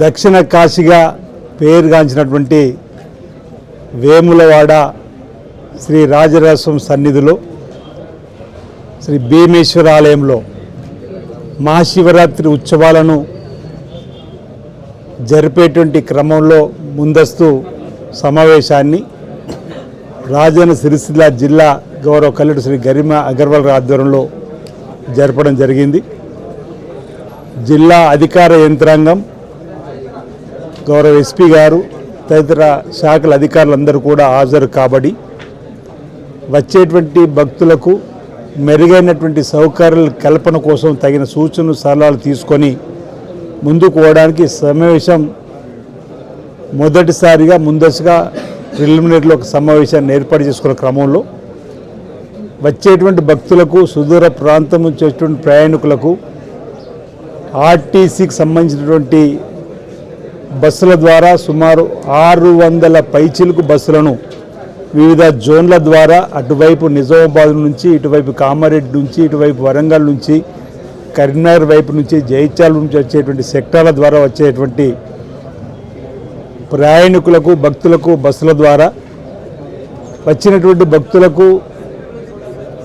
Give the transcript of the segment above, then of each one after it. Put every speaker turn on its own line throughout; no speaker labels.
దక్షిణ కాశీగా పేరుగాంచినటువంటి వేములవాడ శ్రీ రాజరాజస్వామి సన్నిధిలో శ్రీ భీమేశ్వర ఆలయంలో మహాశివరాత్రి ఉత్సవాలను జరిపేటువంటి క్రమంలో ముందస్తు సమావేశాన్ని రాజన్న సిరిసిల్ల జిల్లా గౌరవ కల్లెడు శ్రీ గరిమ అగర్వాల్ ఆధ్వర్యంలో జరపడం జరిగింది. జిల్లా అధికార యంత్రాంగం గౌరవ ఎస్పీ గారు తదితర శాఖల అధికారులందరూ కూడా హాజరు కాబడి వచ్చేటువంటి భక్తులకు మెరుగైనటువంటి సౌకర్యాల కల్పన కోసం తగిన సూచనలు సలహాలు తీసుకొని ముందుకు పోవడానికి సమావేశం మొదటిసారిగా ముందస్తుగా ప్రిలిమినరీలో ఒక సమావేశాన్ని ఏర్పాటు చేసుకున్న క్రమంలో వచ్చేటువంటి భక్తులకు సుదూర ప్రాంతం నుంచి వచ్చేటువంటి ప్రయాణికులకు ఆర్టీసీకి సంబంధించినటువంటి బస్సుల ద్వారా సుమారు ఆరు వందల పైచిలుకు బస్సులను వివిధ జోన్ల ద్వారా అటువైపు నిజామాబాద్ నుంచి ఇటువైపు కామారెడ్డి నుంచి ఇటువైపు వరంగల్ నుంచి కరీంనగర్ వైపు నుంచి జైత్యాల నుంచి వచ్చేటువంటి సెక్టార్ల ద్వారా వచ్చేటువంటి ప్రయాణికులకు భక్తులకు బస్సుల ద్వారా వచ్చినటువంటి భక్తులకు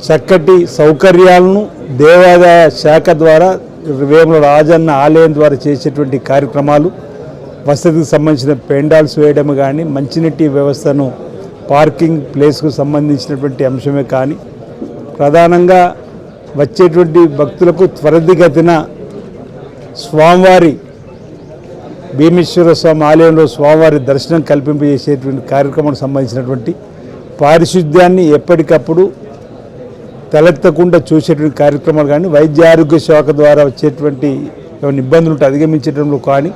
చక్కటి సౌకర్యాలను దేవాదాయ శాఖ ద్వారా వేముల రాజన్న ఆలయం ద్వారా చేసేటువంటి కార్యక్రమాలు వసతికి సంబంధించిన పెండాల్స్ వేయడం కానీ మంచినీటి వ్యవస్థను పార్కింగ్ ప్లేస్కు సంబంధించినటువంటి అంశమే కానీ ప్రధానంగా వచ్చేటువంటి భక్తులకు త్వరితగతిన స్వామివారి భీమేశ్వర స్వామి ఆలయంలో స్వామివారి దర్శనం కల్పింపజేసేటువంటి కార్యక్రమానికి సంబంధించినటువంటి పారిశుద్ధ్యాన్ని ఎప్పటికప్పుడు తలెత్తకుండా చూసేటువంటి కార్యక్రమాలు కానీ వైద్య ఆరోగ్య శాఖ ద్వారా వచ్చేటువంటి ఇబ్బందులు అధిగమించడంలో కానీ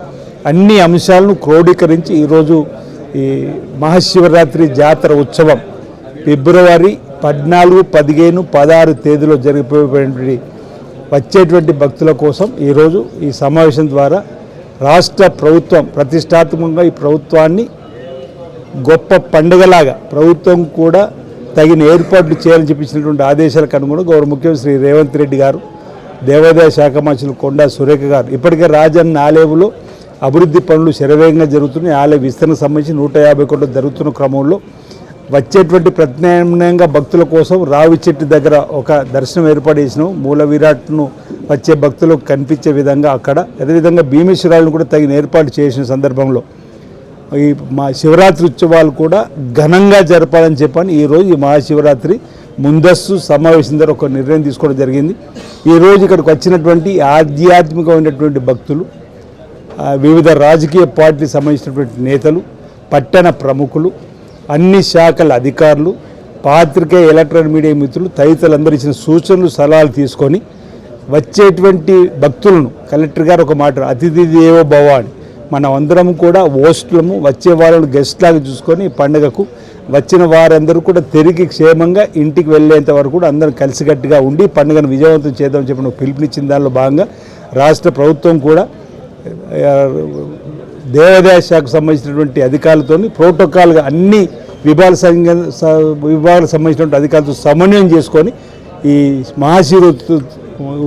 అన్ని అంశాలను క్రోడీకరించి ఈరోజు ఈ మహాశివరాత్రి జాతర ఉత్సవం ఫిబ్రవరి పద్నాలుగు పదిహేను పదహారు తేదీలో జరిగిపోయేటువంటి వచ్చేటువంటి భక్తుల కోసం ఈరోజు ఈ సమావేశం ద్వారా రాష్ట్ర ప్రభుత్వం ప్రతిష్టాత్మకంగా ఈ ప్రభుత్వాన్ని గొప్ప పండుగలాగా ప్రభుత్వం కూడా తగిన ఏర్పాట్లు చేయాలని చెప్పించినటువంటి ఆదేశాలకు అనుగుణంగా గౌరవ ముఖ్యమంత్రి శ్రీ రేవంత్ రెడ్డి గారు దేవాదాయ శాఖ మంత్రులు కొండా సురేఖ గారు ఇప్పటికే రాజన్న ఆలయంలో అభివృద్ధి పనులు శరవేగంగా జరుగుతున్నాయి. ఆలయ విస్తరణ సంబంధించి నూట యాభై కోట్లు జరుగుతున్న క్రమంలో వచ్చేటువంటి ప్రత్యామ్నాయంగా భక్తుల కోసం రావి చెట్టు దగ్గర ఒక దర్శనం ఏర్పాటు చేసినాం. మూల విరాట్ను వచ్చే భక్తులకు కనిపించే విధంగా అక్కడ అదేవిధంగా భీమేశ్వరాలను కూడా తగిన ఏర్పాటు చేసిన సందర్భంలో ఈ మా శివరాత్రి ఉత్సవాలు కూడా ఘనంగా జరపాలని చెప్పని ఈరోజు ఈ మహాశివరాత్రి ముందస్తు సమావేశం ద్వారా ఒక నిర్ణయం తీసుకోవడం జరిగింది. ఈరోజు ఇక్కడికి వచ్చినటువంటి ఆధ్యాత్మికమైనటువంటి భక్తులు వివిధ రాజకీయ పార్టీకి సంబంధించినటువంటి నేతలు పట్టణ ప్రముఖులు అన్ని శాఖల అధికారులు పాత్రికేయ ఎలక్ట్రానిక్ మీడియా మిత్రులు తదితరులందరూ ఇచ్చిన సూచనలు సలహాలు తీసుకొని వచ్చేటువంటి భక్తులను కలెక్టర్ గారు ఒక మాట అతిథి దేవో భవ అని మనం అందరం కూడా ఓస్టులము వచ్చే వాళ్ళను గెస్ట్ లాగా చూసుకొని పండుగకు వచ్చిన వారందరూ కూడా తిరిగి క్షేమంగా ఇంటికి వెళ్ళేంత వరకు కూడా అందరం కలిసికట్టుగా ఉండి పండుగను విజయవంతం చేద్దామని చెప్పిన పిలుపునిచ్చిన దానిలో భాగంగా రాష్ట్ర ప్రభుత్వం కూడా దేవాదాయ శాఖకు సంబంధించినటువంటి అధికారులతో ప్రోటోకాల్గా అన్ని విభాగాల సంఘ విభాగాలకు సంబంధించినటువంటి అధికారులతో సమన్వయం చేసుకొని ఈ మహాశివ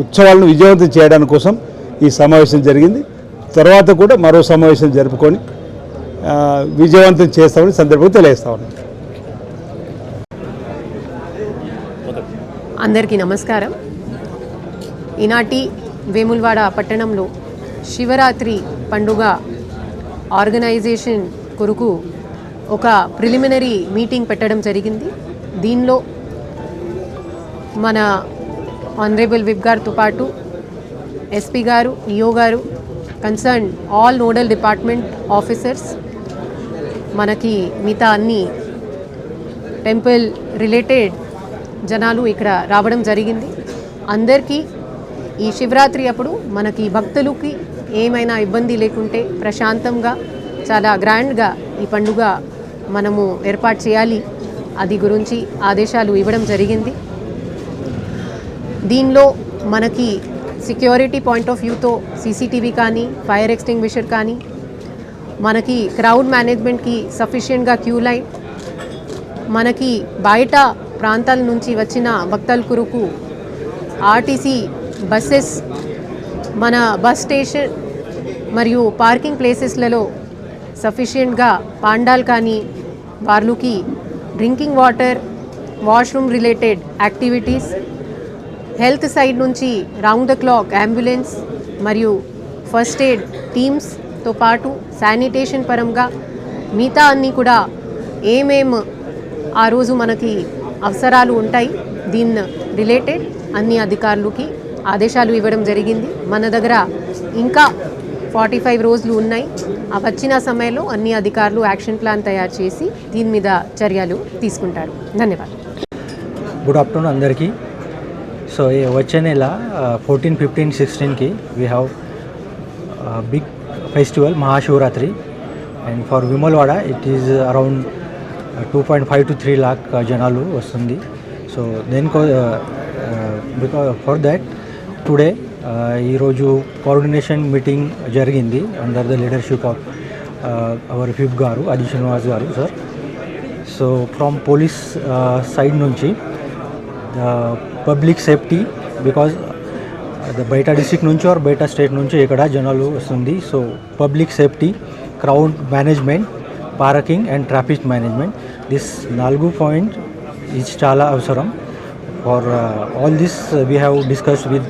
ఉత్సవాలను విజయవంతం చేయడానికి కోసం ఈ సమావేశం జరిగింది. తర్వాత కూడా మరో సమావేశం జరుపుకొని విజయవంతం చేస్తామని సందర్భంగా తెలియజేస్తా
అందరికీ నమస్కారం. ఈనాటి వేములవాడ పట్టణంలో శివరాత్రి పండుగ ఆర్గనైజేషన్ కొరకు ఒక ప్రిలిమినరీ మీటింగ్ పెట్టడం జరిగింది. దీనిలో మన ఆనరేబుల్ విప్ గారితో పాటు ఎస్పీ గారు ఈఓ గారు concern all nodal department officers మనకి మిగతా అన్ని టెంపుల్ రిలేటెడ్ జనాలు ఇక్కడ రావడం జరిగింది. అందరికీ ఈ శివరాత్రి అప్పుడు మనకి భక్తులకి ఏమైనా ఇబ్బంది లేకుంటే ప్రశాంతంగా చాలా గ్రాండ్గా ఈ పండుగ మనము ఏర్పాటు చేయాలి. అది గురించి ఆదేశాలు ఇవ్వడం జరిగింది. దీనిలో మనకి సెక్యూరిటీ పాయింట్ ఆఫ్ వ్యూతో సీసీటీవీ కానీ ఫైర్ ఎక్స్టింగ్విషర్ కానీ మనకి క్రౌడ్ మేనేజ్మెంట్కి సఫిషియెంట్గా క్యూ లైన్ మనకి బయట ప్రాంతాల నుంచి వచ్చిన భక్తల కొరకు ఆర్టీసీ బస్సెస్ మన బస్ స్టేషన్ మరియు పార్కింగ్ ప్లేసెస్లలో సఫిషియెంట్గా పాండాల్ కానీ వాళ్ళకి drinking water washroom related activities health side నుంచి రౌండ్ ద క్లాక్ అంబులెన్స్ మరియు ఫస్ట్ ఎయిడ్ టీమ్స్తో పాటు శానిటేషన్ పరంగా మిగతా అన్నీ కూడా ఏమేం ఆ రోజు మనకి అవసరాలు ఉంటాయి దీన్ని రిలేటెడ్ అన్ని అధికారులకి ఆదేశాలు ఇవ్వడం జరిగింది. మన దగ్గర ఇంకా ఫార్టీ ఫైవ్ రోజులు ఉన్నాయి. ఆ వచ్చిన సమయంలో అన్ని అధికారులు యాక్షన్ ప్లాన్ తయారు చేసి దీని మీద చర్యలు తీసుకుంటారు. ధన్యవాదాలు.
గుడ్ ఆఫ్టర్నూన్ అందరికీ. సో వచ్చే నెల fourteen fifteen సిక్స్టీన్కి we have big festival Mahashivratri and for Vemulawada it is around two point five to three lakh జనాలు వస్తుంది. సో దేనికో బికా ఫర్ దాట్ టుడే ఈరోజు కోఆర్డినేషన్ మీటింగ్ జరిగింది under the leadership of our ఫిఫ్ గారు అజీ శ్రీనివాస్ గారు sir so from police side నుంచి public safety because బయట డిస్ట్రిక్ట్ నుంచి ఆర్ బయట స్టేట్ నుంచి ఇక్కడ జనాలు వస్తుంది so public safety crowd management parking and traffic management this నాలుగు పాయింట్ ఇది చాలా అవసరం. For all this we have discuss with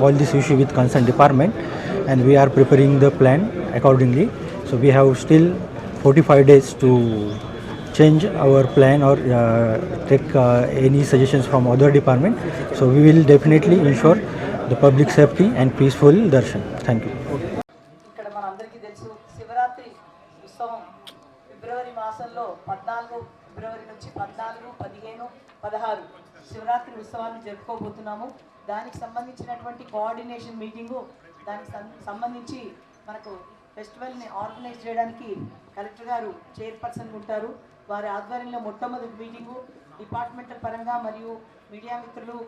all this issue with concern department and we are preparing the plan accordingly so we have still forty five days to change our plan or uh, take uh, any suggestions from other department. So we will definitely ensure the public safety and peaceful darshan. Thank you.
ఇక్కడ మనందరికీ తెలుసు శివరాత్రి ఉత్సవం ఫిబ్రవరి మాసంలో పద్నాలుగు ఫిబ్రవరి నుంచి పద్నాలుగు పదిహేను పదహారు శివరాత్రి ఉత్సవాన్ని జరుపుకోబోతున్నాము. దానికి సంబంధించినటువంటి కోఆర్డినేషన్ మీటింగు దానికి సం- సంబంధించి మనకు ఫెస్టివల్ని ఆర్గనైజ్ చేయడానికి కలెక్టర్ గారు చైర్పర్సన్ ఉంటారు. వారి ఆధ్వర్యంలో మొట్టమొదటి మీటింగు డిపార్ట్మెంటల్ పరంగా మరియు మీడియా మిత్రులు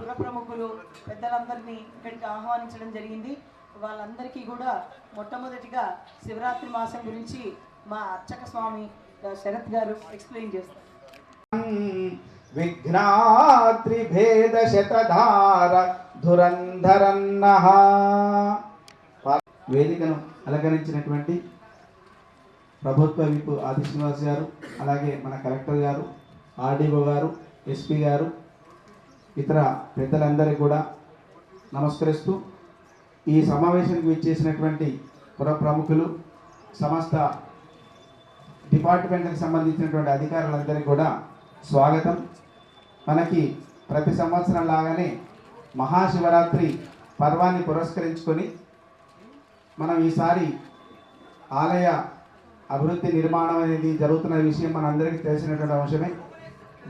పుర ప్రముఖులు పెద్దలందరినీ ఇక్కడికి ఆహ్వానించడం జరిగింది. వాళ్ళందరికీ కూడా మొట్టమొదటిగా శివరాత్రి మాసం గురించి మా అర్చక స్వామి శరత్ గారు ఎక్స్ప్లెయిన్ చేస్తారు.
విఘ్నాత్రిభేద శతధార ధురంధరన్న. వేదికను అలంకరించినటువంటి ప్రభుత్వ విపు ఆది శ్రీనివాస్ గారు అలాగే మన కలెక్టర్ గారు ఆర్డీఓ గారు ఎస్పీ గారు ఇతర పెద్దలందరికీ కూడా నమస్కరిస్తూ ఈ సమావేశానికి విచ్చేసినటువంటి పుర ప్రముఖులు సమస్త డిపార్ట్మెంట్కి సంబంధించినటువంటి అధికారులందరికీ కూడా స్వాగతం. మనకి ప్రతి సంవత్సరం లాగానే మహాశివరాత్రి పర్వాన్ని పురస్కరించుకొని మనం ఈసారి ఆలయ అభివృద్ధి నిర్మాణం అనేది జరుగుతున్న విషయం మనందరికీ తెలిసినటువంటి అంశమే.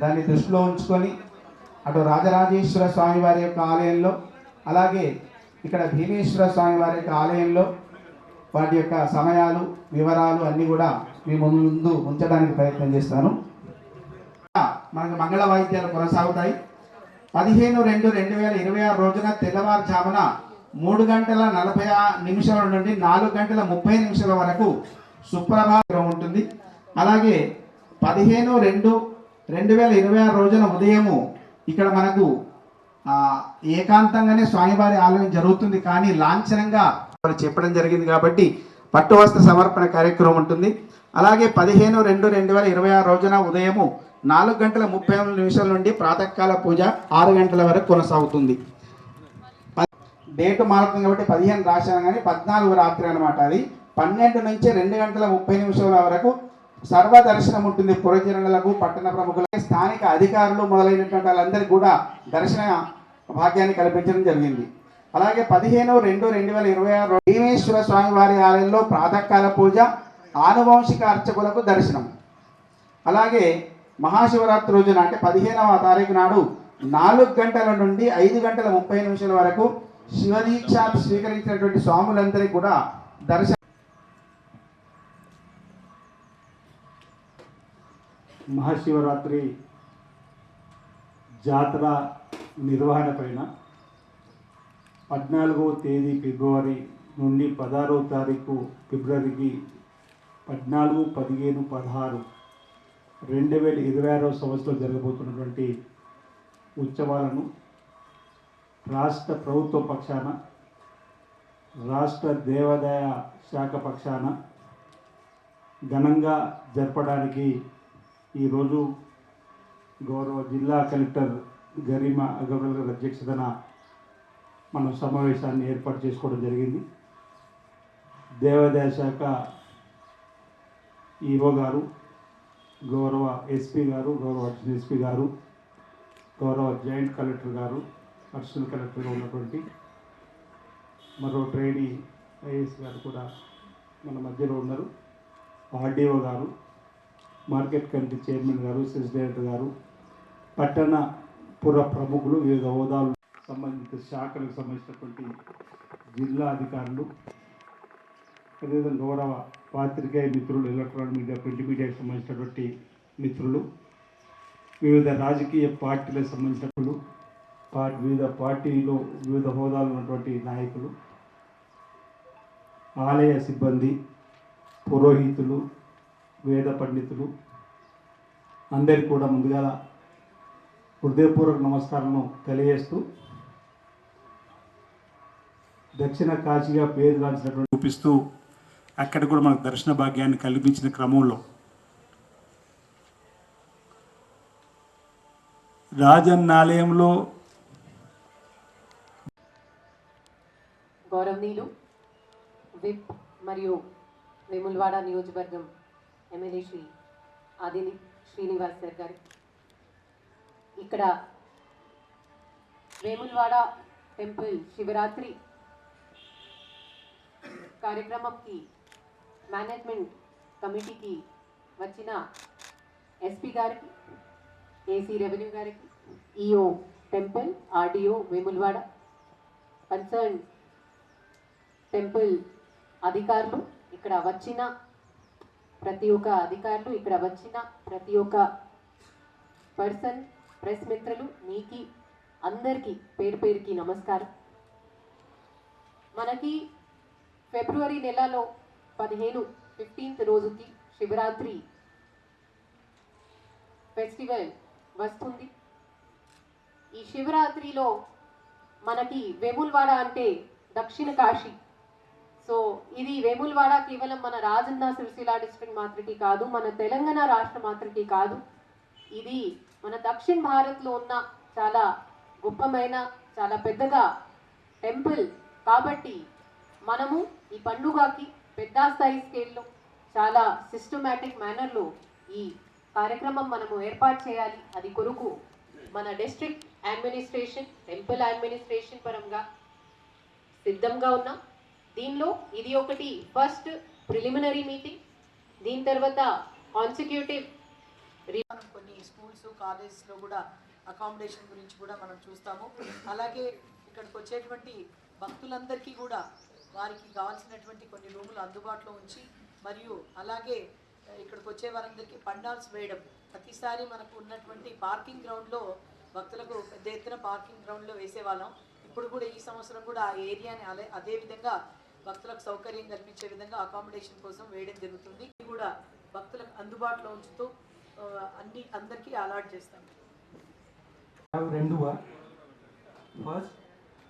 దాన్ని దృష్టిలో ఉంచుకొని అటు రాజరాజేశ్వర స్వామి వారి యొక్క ఆలయంలో అలాగే ఇక్కడ భీమేశ్వర స్వామి వారి యొక్క ఆలయంలో వాటి యొక్క సమయాలు వివరాలు అన్నీ కూడా మీ ముందు ఉంచడానికి ప్రయత్నం చేస్తాను. మనకు మంగళ వాయిద్యాలు కొనసాగుతాయి. పదిహేను రెండు రెండు వేల ఇరవై ఆరు రోజున తెల్లవారుజామున మూడు గంటల నలభై ఆ- నిమిషాల నుండి నాలుగు గంటల ముప్పై నిమిషాల వరకు సుప్రభాతం ఉంటుంది. అలాగే పదిహేను రెండు రెండు వేల ఇరవై ఆరు రోజున ఉదయము ఇక్కడ మనకు ఏకాంతంగానే స్వామివారి ఆలయం జరుగుతుంది. కానీ లాంఛనంగా చెప్పడం జరిగింది కాబట్టి పట్టువస్త్ర సమర్పణ కార్యక్రమం ఉంటుంది. అలాగే పదిహేను రెండు రెండు వేల ఇరవై ఆరు రోజున ఉదయము నాలుగు గంటల ముప్పై నిమిషాల నుండి ప్రాతకాల పూజ ఆరు గంటల వరకు కొనసాగుతుంది. డేటు మారుతుంది కాబట్టి పదిహేను రాశాను కానీ పద్నాలుగు రాత్రి అనమాట అది. పన్నెండు నుంచి రెండు గంటల ముప్పై నిమిషాల వరకు సర్వ దర్శనం ఉంటుంది పురజనులకు పట్టణ ప్రముఖులకు స్థానిక అధికారులు మొదలైనటువంటి వాళ్ళందరికీ కూడా దర్శన భాగ్యాన్ని కల్పించడం జరిగింది. అలాగే పదిహేను రెండు రెండు వేల ఇరవై ఆరు భీమేశ్వర స్వామి వారి ఆలయంలో ప్రాతకాల పూజ ఆనువంశిక అర్చకులకు దర్శనం. అలాగే మహాశివరాత్రి రోజున అంటే పదిహేనవ తారీఖు నాడు నాలుగు గంటల నుండి ఐదు గంటల ముప్పై నిమిషాల వరకు శివదీక్ష స్వీకరించినటువంటి స్వాములందరికీ కూడా దర్శనం.
మహాశివరాత్రి జాతర నిర్వహణ పైన పద్నాలుగవ తేదీ ఫిబ్రవరి నుండి పదహారవ తారీఖు ఫిబ్రవరికి పద్నాలుగు పదిహేను పదహారు రెండు వేల ఇరవై ఆరవ సంవత్సరంలో జరగబోతున్నటువంటి ఉత్సవాలను రాష్ట్ర ప్రభుత్వ పక్షాన
రాష్ట్ర దేవాదాయ శాఖ పక్షాన ఘనంగా జరపడానికి ఈరోజు గౌరవ జిల్లా కలెక్టర్ గరిమా అగర్వాల్ గారి అధ్యక్షతన మనం సమావేశాన్ని ఏర్పాటు చేసుకోవడం జరిగింది. దేవాదాయ శాఖ ఈఓ గారు గౌరవ ఎస్పీ గారు గౌరవ అర్జున్ ఎస్పీ గారు గౌరవ జాయింట్ కలెక్టర్ గారు అర్జున్ కలెక్టర్గా ఉన్నటువంటి మరో ట్రైనీ ఐఏఎస్ గారు కూడా మన మధ్యలో ఉన్నారు. ఆర్డీఓ గారు మార్కెట్ కమిటీ చైర్మన్ గారు సెస్ డైరెక్టర్ గారు పట్టణ పుర ప్రముఖులు వివిధ హోదాలు సంబంధిత శాఖలకు సంబంధించినటువంటి జిల్లా అధికారులు అదేవిధంగా గౌరవ పాత్రికేయ మిత్రులు ఎలక్ట్రానిక్ మీడియా ప్రింట్ మీడియాకి సంబంధించినటువంటి మిత్రులు వివిధ రాజకీయ పార్టీలకు సంబంధించినప్పుడు పార్టీ వివిధ పార్టీలో వివిధ హోదాలు ఉన్నటువంటి నాయకులు ఆలయ సిబ్బంది పురోహితులు వేద పండితులు అందరికీ కూడా ముందుగా హృదయపూర్వక నమస్కారం తెలియజేస్తూ దక్షిణ కాశీగా పేరుగాంచినటువంటి చూపిస్తూ అక్కడ కూడా మనకు దర్శన భాగ్యాన్ని కల్పించిన క్రమంలో రాజన్న ఆలయంలో
గౌరవనీయులు విప్ మరియు వేములవాడ నియోజకవర్గం ఎమ్మెల్యే శ్రీ ఆదిని శ్రీనివాస్ సార్ గారు. ఇక్కడ వేములవాడ టెంపుల్ శివరాత్రి కార్యక్రమంకి మేనేజ్మెంట్ కమిటీకి వచ్చిన ఎస్పీ గారికి ఏసీ రెవెన్యూ గారికి EO temple RDO Vemulawada concern temple అధికారులు ఇక్కడ వచ్చిన ప్రతి ఒక్క అధికారులు ఇక్కడ వచ్చిన ప్రతి ఒక్క పర్సన్ ప్రెస్ మిత్రులు మీకి అందరికీ పేరు పేరుకి నమస్కారం. మనకి ఫిబ్రవరి నెలలో పదిహేను ఫిఫ్టీన్త్ రోజుకి శివరాత్రి. ఫెస్టివల్ వస్తుంది. ఈ శివరాత్రిలో మనకి వేములవాడ అంటే దక్షిణ కాశీ. సో ఇది వేములవాడ కేవలం మన రాజన్న సిరిసిల్ల డిస్ట్రిక్ట్ మాత్రకి కాదు మన తెలంగాణ రాష్ట్ర మాత్రకి కాదు. ఇది మన దక్షిణ భారత్లో ఉన్న చాలా గొప్పమైన చాలా పెద్దగా టెంపుల్. కాబట్టి మనము ఈ పండుగకి పెద్ద స్థాయి స్కేల్లో చాలా సిస్టమేటిక్ మేనర్లో ఈ కార్యక్రమం మనము ఏర్పాటు చేయాలి. అది కొరకు మన డిస్ట్రిక్ట్ అడ్మినిస్ట్రేషన్ టెంపుల్ అడ్మినిస్ట్రేషన్ పరంగా సిద్ధంగా ఉన్నాం. దీనిలో ఇది ఒకటి ఫస్ట్ ప్రిలిమినరీ మీటింగ్ దీని తర్వాత కాన్సిక్యూటివ్
కొన్ని స్కూల్స్ కాలేజెస్లో కూడా అకామిడేషన్ గురించి కూడా మనం చూస్తాము. అలాగే ఇక్కడికి వచ్చేటువంటి భక్తులందరికీ కూడా వారికి కావాల్సినటువంటి కొన్ని రూములు అందుబాటులో ఉంచి మరియు అలాగే ఇక్కడికి వచ్చే వారందరికీ పండాల్స్ వేయడం. ప్రతిసారి మనకు ఉన్నటువంటి పార్కింగ్ గ్రౌండ్లో భక్తులకు పెద్ద ఎత్తున పార్కింగ్ గ్రౌండ్లో వేసేవాళ్ళం. ఇప్పుడు కూడా ఈ సంవత్సరం కూడా ఆ ఏరియాని అదే అదే విధంగా భక్తులకు సౌకర్యం కల్పించే విధంగా అకామిడేషన్ కోసం వేయడం జరుగుతుంది. ఇది కూడా భక్తులకు అందుబాటులో ఉంచుతూ అన్ని అందరికీ అలాట్ చేస్తాం.
రెండు first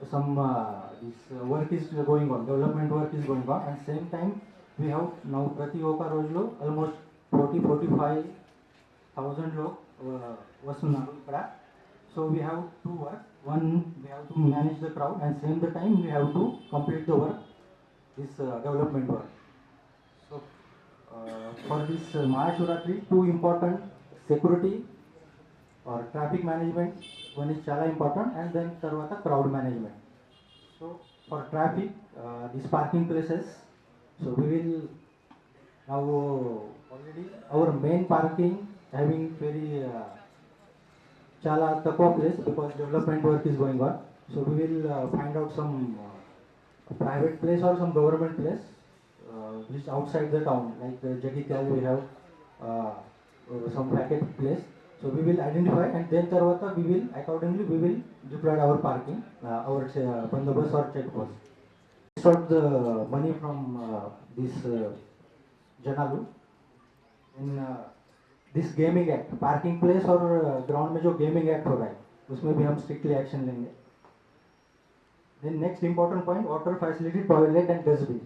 some uh, this uh, work is going on, development work is going on, and same time we have now Prati Oka రోజులో almost 40 45 thousand లో uh, వస్తున్నారు ఇక్కడ so we have to work one we have to manage the crowd and same the time we have to complete the work this development work so for this Mahashivratri two important security or traffic management one is chala important and then tarvata crowd management. So for traffic uh, these parking places so we will now already our main parking having very uh, chala takwa place because development work is going on. So we will uh, find out some uh, private place or some government place uh, which outside the town like uh, Jagityal we have uh, some vacant place so we will identify and then tarvata we will accordingly we will deploy our parking uh, our uh, bandobas or check post start the money from uh, this uh, janalu in uh, this gaming act parking place और uh, ground में जो gaming act हो रहा है उसमें भी हम strictly action लेंगे Then next important point, water facility, toilet and dustbin.